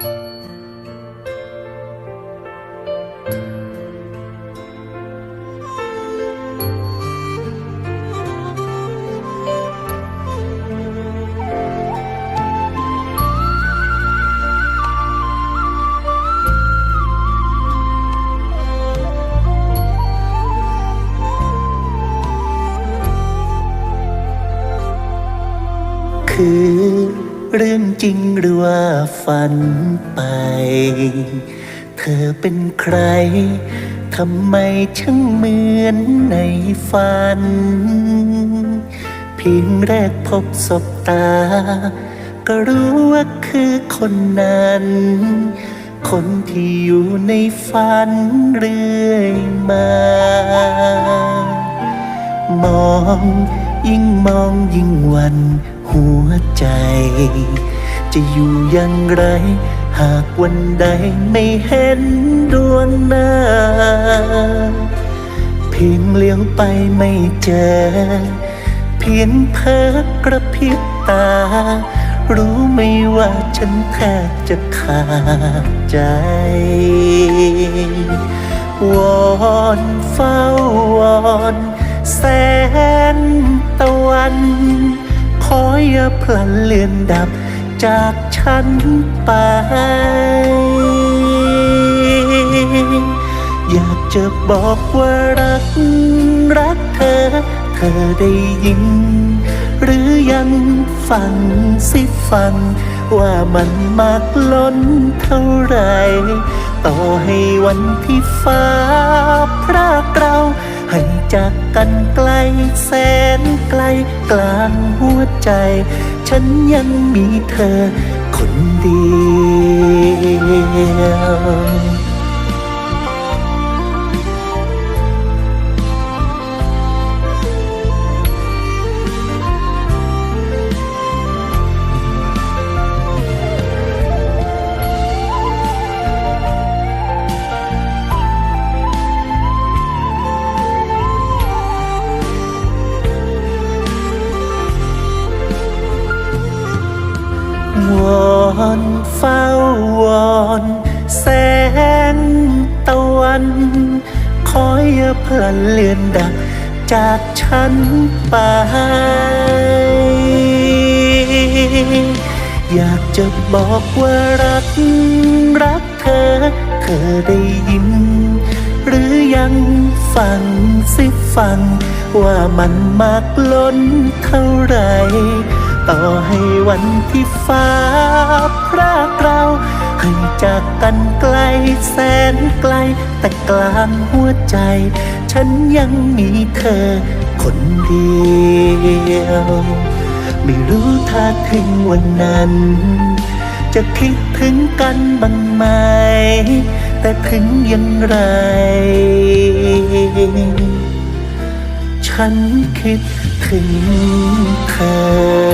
คือ เรื่องจริงหรือว่าฝันไป เธอเป็นใคร ทำไมช่างเหมือนในฝัน เพียงแรกพบศบตา ก็รู้ว่าคือคนนั้น คนที่อยู่ในฝันเรื่อยมา มอง ยิ่งมองยิ่งวันหัวใจ จะอยู่อย่างไร หากวันใดไม่เห็นดวงหน้า เพียงเลี้ยวไปไม่เจอ เพียงเพ้อกระพริบตา รู้ไหมว่าฉันแทบจะขาดใจวอนเฝ้าวอนแสงตะวั น ขออย่าพลันเลือนดับจากฉันไป อยากจะบอกว่ารัก รักเธอ เธอได้ยิน หรือยังฟังสิฟัง ว่ามันมากล้นเท่าไร ต่อให้วันที่ฟ้าพรากเรา ให้จากกันไกลแสนไกลกลางหัวใจ ฉันยังมีเธอคนเดียว วอนเฝ้าวอน แสงตะวัน ขออย่าพลันเลือนดับจากฉันไป อยากจะบอกว่ารัก รักเธอ เธอได้ยิน หรือยังฟังสิฟัง ว่ามันมากล้นเท่าไหร่ ต่อให้วันที่ฟ้าพรากเราให้จากกันไกลแสนไกล แต่กลางหัวใจ ฉันยังมีเธอคนเดียว ไม่รู้ถ้าถึงวันนั้น จะคิดถึงกันบ้างไหม แต่ถึงอย่างไร ฉันคิดถึงเธอ